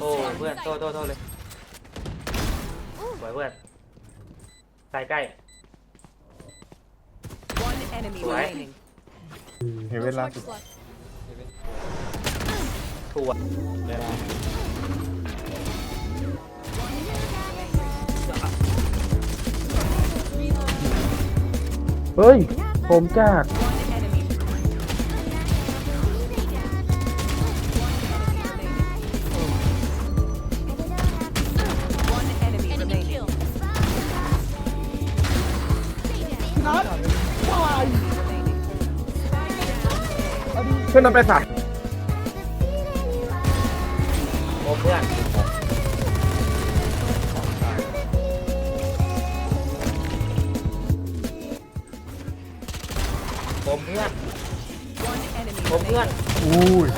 โอ้เพื่อนโทษโทษโทษเลยสวยเพื่อนใกล้ใกล้ One enemy What? remaining. เฮเว่นล่าสุด ถูกเฮ้ย ผมจาก เพื่อนเราไปสามโอ้เพื่อนผมเพื่อน One enemy ผมเพื่อน remaining. อุ้ย